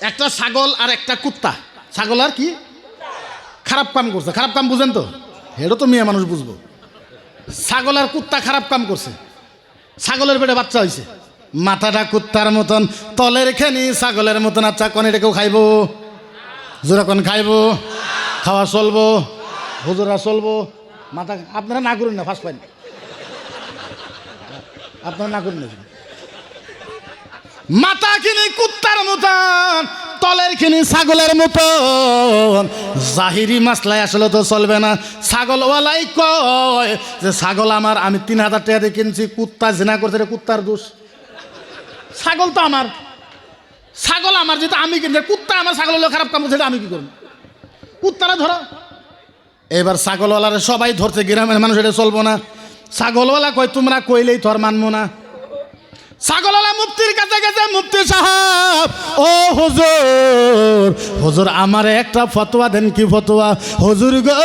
একটা ছাগল আর একটা কুত্তা। ছাগল আর কি? খারাপ কাম করছে। খারাপ কাম বুঝেন তো? হেডও তো মেয়ে মানুষ বুঝব। ছাগল আর কুত্তা খারাপ কাম করছে। ছাগলের পেটে বাচ্চা হয়েছে মাথাটা কুত্তার মতন, তলের খেনি ছাগলের মতন। আচ্ছা কন কেউ খাইবো? জোরা কন খাইবো? খাওয়া চলবো? হুজুরা চলবো? মাথা আপনারা না করুন না ফার্স্ট পাইন। আপনারা না করুন না। মাথা কিনি কুত্তার মতন, তলের কিনি ছাগলের মতন। জাহিরি মাসলাই আসলে তো চলবে না। ছাগলওয়ালাই কয় যে, ছাগল আমার, আমি তিন হাজার টাকা দিয়ে কিনছি, কুত্তা জেনা করছে কুত্তার দোষ। ছাগল তো আমার। ছাগল আমার যেটা আমি কিনছি, কুত্তা আমার, ছাগল হলো খারাপ কাম সেটা আমি কি করব? কুত্তারা ধরো। এবার ছাগলওয়ালারা সবাই ধরছে, গ্রামের মানুষ, এটা চলবো না। ছাগলওয়ালা কয়, তোমরা কইলেই তোর মানবো না। ছাগলওয়ালা মুফতির কাছে গেছে, মুফতি সাহেব, ও হুজুর হুজুর, আমার একটা ফতোয়া দেন, কি ফতোয়া? হুজুর গো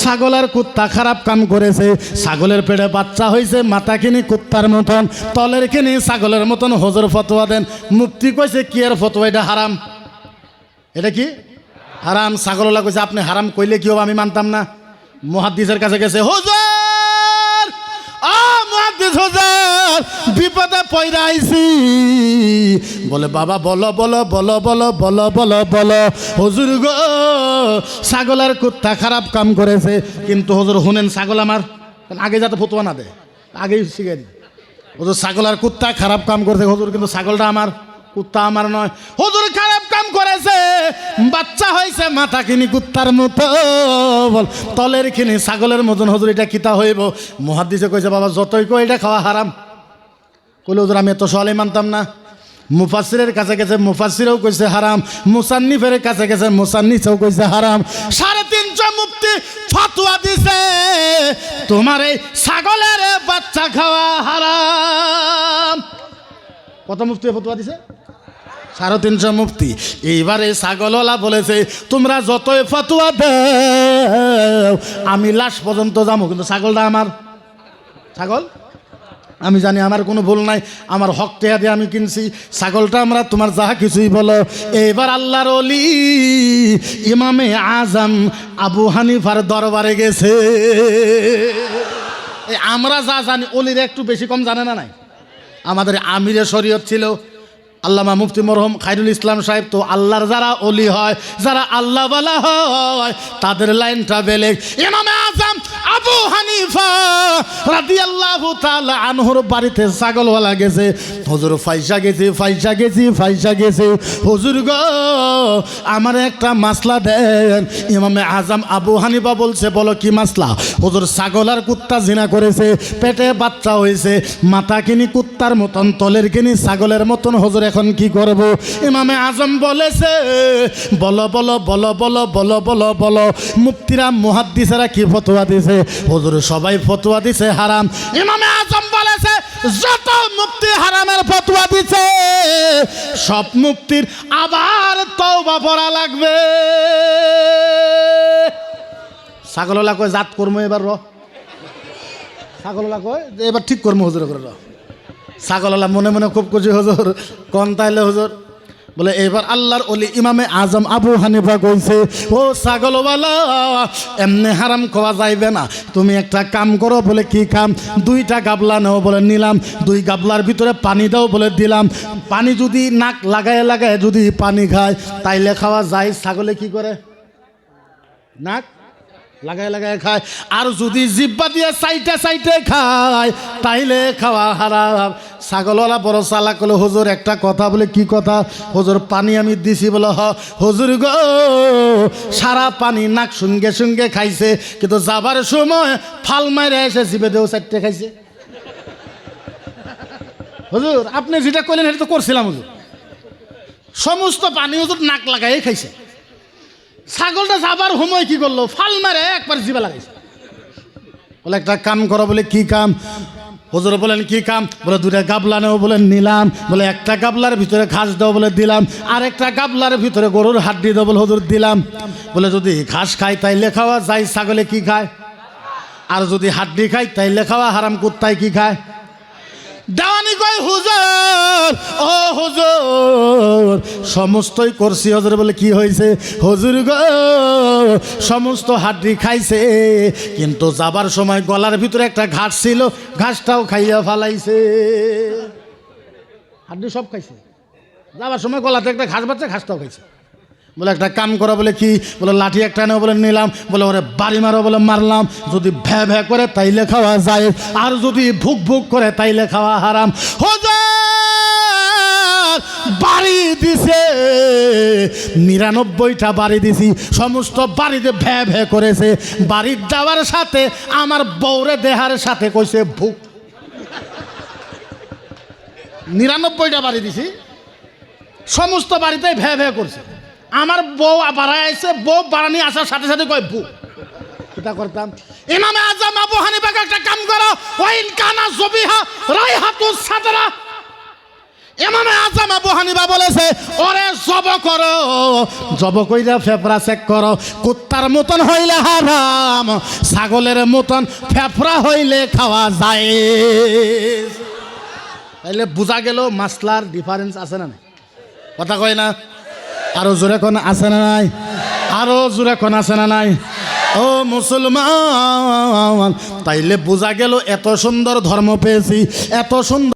ছাগল আর কুত্তা খারাপ কাম করেছে, ছাগলের পেটে বাচ্চা হয়েছে মাথা কিনি কুত্তার মতন তলের কিনি ছাগলের মতন, হুজুর ফতোয়া দেন। মুফতি কইছে, কি আর ফতোয়া, এটা হারাম? এটা কি? হারাম। ছাগলওয়ালা কইছে, আপনি হারাম কইলে কি হবে, আমি মানতাম না। মহাদ্দিসের কাছে গেছে, হুজুর পয়রা বলে, বাবা, বলো বলো বলো বলো বলো বলো বলো। হুজুর গো ছাগল আর কুত্তা খারাপ কাম করেছে। কিন্তু হুজুর শুনেন ছাগল আমার। আগে যাতে ফতুয়া না দেয়। আগেই শিখে দিই। হুজুর ছাগল আর কুত্তা খারাপ কাম করছে। হুজুর, কিন্তু ছাগলটা আমার। কুত্তা আমার নয়। হুজুর খারাপ কাম করেছে। বাচ্চা হয়েছে মাথা কিনি কুত্তার মতো। বল, তলের কিনি ছাগলের মতন। হুজুর, এটা কিতা হইব? মহাদিসে কইছে, বাবা, যতই কই এটা খাওয়া হারাম। কইলে হুজুর আমি এত সহলে মানতাম না। মুফাসিরের কাছে গেছে মুফাসিরও কইছে হারাম। মুসান্নিফের কাছে গেছে মুসান্নিফেও কইছে হারাম। সাড়ে তিনশো মুক্তি ফতুয়া দিছে, তোমার এই ছাগলের বাচ্চা খাওয়া হারাম। কত মুফতি ফতুয়া দিছে? সাড়ে তিনশো মুক্তি এইবারে ছাগলওয়ালা বলেছে, তোমরা যতই ফতুয়া দেও, আমি লাশ পর্যন্ত যাব, কিন্তু ছাগলটা আমার। ছাগল? আমি জানি আমার কোনো ভুল নাই, আমার হক টেয়া দিয়ে আমি কিনছি, ছাগলটা আমরা তোমার যাহা কিছুই বলো। এবার আল্লাহর অলি ইমামে আজম আবু হানিফার দরবারে গেছে। আমরা যা জানি অলির একটু বেশি কম জানে না নাই? আমাদের আমিরে শরীয়ত ছিল আল্লামা মুফতি মরহম খাইরুল ইসলাম সাহেব, তো আল্লাহর যারা অলি হয়, যারা আল্লাহ বলা হয়, তাদের লাইনটা বেলেগ। ইমামে আজম আবু হানিফা রাদিয়াল্লাহু তাআলা আনহুর বাড়িতে ছাগলওয়ালা গেছে। হুজুর, ফাইসা গেছে, ফাইসা গেছি, ফাইসা গেছে। হুজুর গো, আমার একটা মাসলা দেন। ইমামে আজম আবু হানিফা বলছে, বলো কি মাসলা? হুজুর, ছাগল আর কুত্তা জিনা করেছে, পেটে বাচ্চা হয়েছে, মাথা কিনি কুত্তার মতন, তলের কিনি ছাগলের মতন। হুজুর এখন কি করব? ইমামে আজম বলেছে, বলো বলো বলো বলো বলো বলো বলো। মুফতিরা, মুহাদ্দিসেরা কি ফতোয়া দিছে হুজুর, সবাই ফতোয়া দিছে হারাম। ইমামে আজম বলেছে, যত মুক্তি হারামের ফতোয়া দিছে সব মুক্তির আবার তওবা পড়া লাগবে। ছাগলওয়ালা কয়, জাত কর্ম এবার র। ছাগলওয়ালা কয়, এবার ঠিক কর্ম, হুজুর করে র। ছাগলওয়ালা মনে মনে খুব খুশি, হুজুর, কন তাইলে, হুজুর? বলে এবার আল্লাহর অলি ইমামে আজম আবু হানিফা কইছে, ও ছাগলওয়ালা, এমনি হারাম খাওয়া যাইবে না। তুমি একটা কাম করো, বলে কি কাম? দুইটা গাবলা নাও, বলে নিলাম। দুই গাবলার ভিতরে পানি দাও, বলে দিলাম। পানি যদি নাক লাগায় লাগায় যদি পানি খায়, তাইলে খাওয়া যায়। ছাগলে কি করে? নাক? লাগায় লাগায় খায়। আর যদি জিব্বা দিয়ে সাইটে সাইটে খায়, তাইলে খাওয়া হারাম। ছাগলওয়ালা বড় চালা করলে হুজুর একটা কথা বলে, কি কথা? হুজুর, পানি আমি দিছি বলে, হ, হুজুর গো, সারা পানি নাক সঙ্গে সঙ্গে খাইছে, কিন্তু যাবার সময় ফাল মারে এসে জিবে দেও চারটে খাইছে। হুজুর, আপনি যেটা করলেন সেটা তো করছিলাম, হুজুর। সমস্ত পানি হুজুর নাক লাগাই খাইছে। ছাগলটা যাবার সময় কি করল? ফাল মারে একবার জিবা লাগাইছে। বলে, একটা কাম করো বলে, কি কাম? হুজুর বলেন, কি কাম? বলে দুটা গাবলা নেও বলে, নিলাম। বলে, একটা গাবলার ভিতরে ঘাস দাও বলে, দিলাম। আর একটা গাবলার ভিতরে গরুর হাড্ডি দাও বলে, হুজুর, দিলাম। বলে, যদি ঘাস খায় তাই খাওয়া যাই ছাগলে কি খায়? আর যদি হাড্ডি খাই তাইলে খাওয়া হারাম কুত্তায় কি খায়? দেওয়ানি কয়, হুজুর, ও হুজুর, সমস্তই করছি। হজরে বলে, কি হয়েছে? হজুর গো, সমস্ত হাড্ডি খাইছে, কিন্তু যাবার সময় গলার ভিতরে একটা ঘাস ছিল, ঘাসটাও খাইয়া ফালাইছে। হাড্ডি সব খাইছে। যাবার সময় গলাতে একটা ঘাস বাচ্চা ঘাসটাও খাইছে। বলে একটা কাম করা বলে কি? বলে লাঠি একটা নেও বলে নিলাম। বলে ওরে বাড়ি মারো বলে মারলাম। যদি ভ্যা ভ্যা করে তাইলে খাওয়া যায়। আর যদি ভুক ভুক করে তাইলে খাওয়া হারাম। হজার বাড়ি দিছে। নিরানব্বইটা বাড়ি দিছি। সমস্ত বাড়িতে ভ্যা ভ্যা করেছে। বাড়ির দেওয়ার সাথে আমার বউরে দেহার সাথে কইছে ভুক। নিরানব্বইটা বাড়ি দিছি। সমস্ত বাড়িতে ভ্যা ভ্যা করছে। আমার বউ বাড়ায় আইছে বউ বাড়ানি আসার সাথে সাথে কয় ভু কিতা করতাম? ইমামে আজম আবু হানিফাকে একটা কাম করো। ওয়াইন কানা জবিহা রাইহাতু সাদরা। ইমামে আজম আবু হানিফা বলেছে ওরে জব করো জব কইরা ফেফড়া চেক করো। কুত্তার মতন হইলে হারাম ছাগলের মতন ফেফড়া হইলে খাওয়া যায়। তাইলে বোঝা গেল মাসলার ডিফারেন্স আছে না কথা কয় না? আরও জোরে কোন আছে না নাই? আরও জোরে কোন আছে না নাই? ও মুসলমান, তাইলে বোঝা গেল এত সুন্দর ধর্ম পেয়েছি, এত সুন্দর